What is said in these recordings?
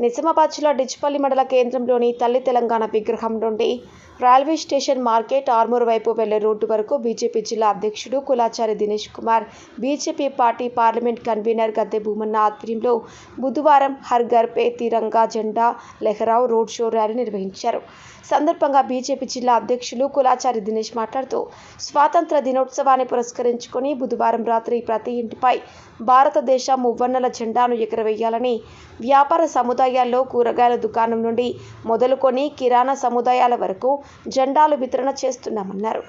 నిజామాబాద్ జిల్లా డిచ్పల్లి మండల కేంద్రంలోని తల్లి తెలంగాణ విగ్రహం నుండి రైల్వే స్టేషన్ మార్కెట్ ఆర్మూర్ వైపు వెళ్ళే రోడ్డు వరకు బీజేపీ జిల్లా అధ్యక్షుడు Kulachari Dinesh Kumar BJP party parliament convener Gadde Bhoomanna ఆధ్వర్యంలో బుధవారం హర్ ఘర్ పే తిరంగా జెండా లెహరావ్ రోడ్ షో ర్యాలీ నిర్వహించారు. సందర్భంగా బీజేపీ జిల్లా అధ్యక్షులు కులాచారి దినేష్ మాట్లాడుతూ స్వాతంత్ర దినోత్సవాన్ని పురస్కరించుకొని బుధవారం రాత్రి ప్రతి ఇంటిపై భారతదేశ మువ్వన్నెల జెండాను ఎగురవేయాలని వ్యాపార సముదాయాల్లో కూరగాయల దుకాణం నుండి మొదలుకొని కిరాణా సముదాయాల వరకు జెండాలు వితరణ చేస్తున్నామన్నారు.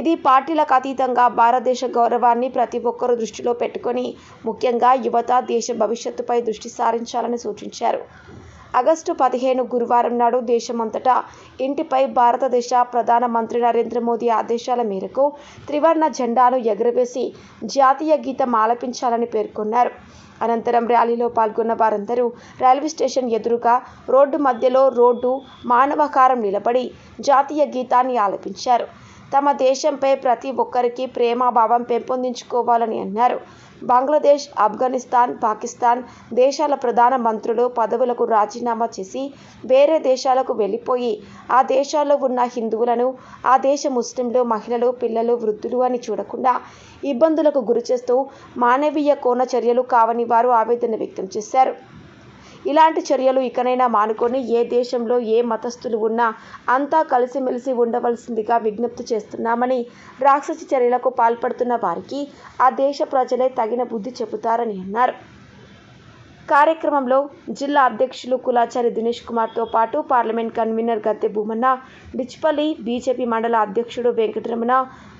ఇది పార్టీలకు అతీతంగా భారతదేశ గౌరవాన్ని ప్రతి ఒక్కరూ దృష్టిలో పెట్టుకొని ముఖ్యంగా యువత దేశ భవిష్యత్తుపై దృష్టి సారించాలని సూచించారు. ఆగస్టు పదిహేను గురువారం నాడు దేశమంతటా ఇంటిపై భారతదేశ ప్రధానమంత్రి నరేంద్ర మోదీ ఆదేశాల మేరకు త్రివర్ణ జెండాను ఎగురవేసి జాతీయ గీతం ఆలపించాలని పేర్కొన్నారు. అనంతరం ర్యాలీలో పాల్గొన్న వారందరూ రైల్వే స్టేషన్ ఎదురుగా రోడ్డు మధ్యలో రోడ్డు మానవహారం నిలబడి జాతీయ గీతాన్ని ఆలపించారు. తమ దేశంపై ప్రతి ఒక్కరికి ప్రేమాభావం పెంపొందించుకోవాలని అన్నారు. బంగ్లాదేశ్ ఆఫ్ఘనిస్తాన్ పాకిస్తాన్ దేశాల ప్రధాన మంత్రులు పదవులకు రాజీనామా చేసి వేరే దేశాలకు వెళ్ళిపోయి ఆ దేశాల్లో ఉన్న హిందువులను ఆ దేశ ముస్లింలు మహిళలు పిల్లలు వృద్ధులు అని చూడకుండా ఇబ్బందులకు గురిచేస్తూ మానవీయ కోణ చర్యలు కావని వారు ఆవేదన వ్యక్తం చేశారు. ఇలాంటి చర్యలు ఇకనైనా మానుకొని ఏ దేశంలో ఏ మతస్థులు ఉన్నా అంతా కలిసిమెలిసి ఉండవలసిందిగా విజ్ఞప్తి చేస్తున్నామని రాక్షస చర్యలకు పాల్పడుతున్న వారికి ఆ దేశ ప్రజలే తగిన బుద్ధి చెబుతారని అన్నారు. కార్యక్రమంలో జిల్లా అధ్యక్షులు కులాచారి దినేష్ కుమార్తో పాటు parliament convener Gadde Bhumanna Dichpally BJP మండల అధ్యక్షుడు వెంకటరమణ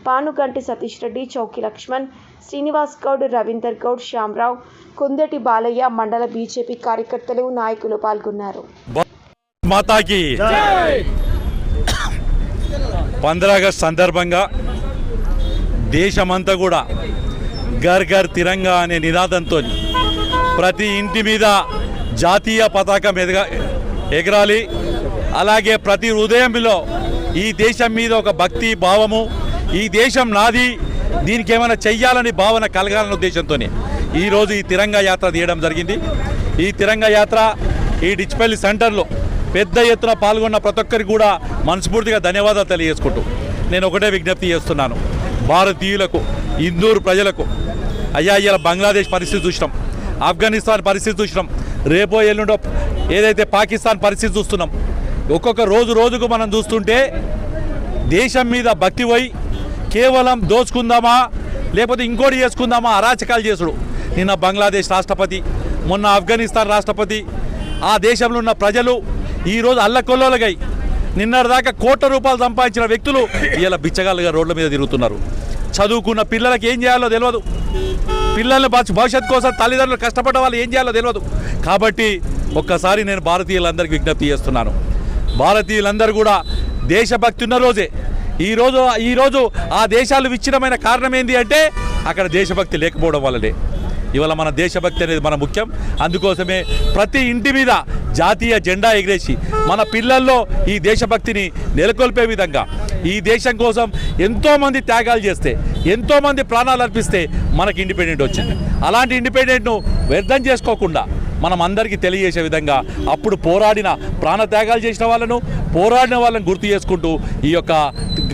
పానుగంటి సతీష్ రెడ్డి చౌకి లక్ష్మణ్ శ్రీనివాస్ గౌడ్ రవీందర్ గౌడ్ శ్యామరావు కుందటి బాలయ్య మండల బీజేపీ కార్యకర్తలు నాయకులు పాల్గొన్నారు. మాతాకి. పంద్రా ఆగస్ట్ సందర్భంగా దేశమంతా కూడా గర్ గర్ తిరంగా అనే నినాదంతో ప్రతి ఇంటి మీద జాతీయ పతాకం ఎదగా ఎగరాలి. అలాగే ప్రతి హృదయంలో ఈ దేశం మీద ఒక భక్తి భావము ఈ దేశం నాది దీనికి ఏమైనా చెయ్యాలని భావన కలగాలనే ఉద్దేశంతోనే ఈరోజు ఈ తిరంగా యాత్ర తీయడం జరిగింది. ఈ తిరంగా యాత్ర ఈ డిచ్పల్లి సెంటర్లో పెద్ద ఎత్తున పాల్గొన్న ప్రతి ఒక్కరికి కూడా మనస్ఫూర్తిగా ధన్యవాదాలు తెలియజేసుకుంటూ నేను ఒకటే విజ్ఞప్తి చేస్తున్నాను. భారతీయులకు ఇందూరు ప్రజలకు అయ్యా ఇవాళ బంగ్లాదేశ్ పరిస్థితి చూసినాం. ఆఫ్ఘనిస్తాన్ పరిస్థితి చూసినాం. రేపో ఎల్లుండో ఏదైతే పాకిస్తాన్ పరిస్థితి చూస్తున్నాం. ఒక్కొక్క రోజు రోజుకు మనం చూస్తుంటే దేశం మీద భక్తి పోయి కేవలం దోచుకుందామా లేకపోతే ఇంకోటి చేసుకుందామా అరాచకాలు చేసుడు. నిన్న బంగ్లాదేశ్ రాష్ట్రపతి మొన్న ఆఫ్ఘనిస్తాన్ రాష్ట్రపతి ఆ దేశంలో ఉన్న ప్రజలు ఈరోజు అల్లకొల్లోలగై నిన్నటిదాకా కోట్ల రూపాయలు సంపాదించిన వ్యక్తులు ఇలా బిచ్చగాళ్ళుగా రోడ్ల మీద తిరుగుతున్నారు. చదువుకున్న పిల్లలకి ఏం చేయాలో తెలియదు పిల్లల్ని భవి- భవిష్యత్తు కోసం తల్లిదండ్రులు కష్టపడ్డ వాళ్ళు ఏం చేయాలో తెలియదు. కాబట్టి ఒక్కసారి నేను భారతీయులందరికీ విజ్ఞప్తి చేస్తున్నాను. భారతీయులందరూ కూడా దేశభక్తి ఉన్న రోజే. ఈరోజు ఈరోజు ఆ దేశాలు విచ్ఛిన్నమైన కారణం ఏంటి అంటే అక్కడ దేశభక్తి లేకపోవడం వల్లనే. ఇవాళ మన దేశభక్తి అనేది మన ముఖ్యం. అందుకోసమే ప్రతి ఇంటి మీద జాతీయ జెండా ఎగిరేసి మన పిల్లల్లో ఈ దేశభక్తిని నెలకొల్పే విధంగా ఈ దేశం కోసం ఎంతోమంది త్యాగాలు చేస్తే ఎంతోమంది ప్రాణాలు అర్పిస్తే మనకి ఇండిపెండెంట్ వచ్చింది. అలాంటి ఇండిపెండెంట్ను వ్యర్థం చేసుకోకుండా మనం అందరికీ తెలియజేసే విధంగా అప్పుడు పోరాడిన ప్రాణత్యాగాలు చేసిన వాళ్ళను పోరాడిన వాళ్ళని గుర్తు చేసుకుంటూ ఈ యొక్క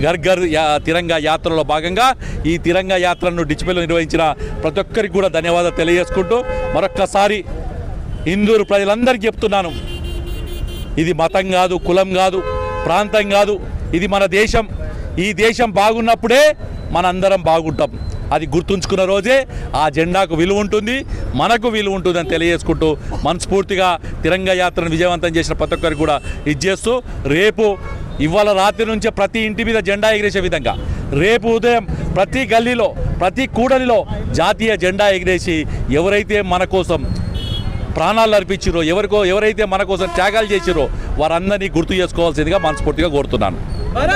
గర్ గర్ తిరంగా యాత్రలో భాగంగా ఈ తిరంగా యాత్రను డిచిపెల్లో నిర్వహించిన ప్రతి ఒక్కరికి కూడా ధన్యవాదాలు తెలియజేసుకుంటూ మరొక్కసారి హిందూరు ప్రజలందరికీ చెప్తున్నాను. ఇది మతం కాదు కులం కాదు ప్రాంతం కాదు ఇది మన దేశం. ఈ దేశం బాగున్నప్పుడే మనందరం బాగుంటాం. అది గుర్తుంచుకున్న రోజే ఆ జెండాకు విలువ ఉంటుంది మనకు విలువ ఉంటుంది అని తెలియజేసుకుంటూ మనస్ఫూర్తిగా తిరంగ యాత్రను విజయవంతం చేసిన ప్రతి ఒక్కరికి కూడా ఇచ్చేస్తూ రేపు ఇవాళ రాత్రి నుంచే ప్రతి ఇంటి మీద జెండా ఎగిరేసే విధంగా రేపు ఉదయం ప్రతి గల్లీలో ప్రతి కూడలిలో జాతీయ జెండా ఎగిరేసి ఎవరైతే మన కోసం ప్రాణాలు అర్పించారో ఎవరికో ఎవరైతే మన కోసం త్యాగాలు చేసిరో వారందరినీ గుర్తు చేసుకోవాల్సిందిగా మనస్ఫూర్తిగా కోరుతున్నాను.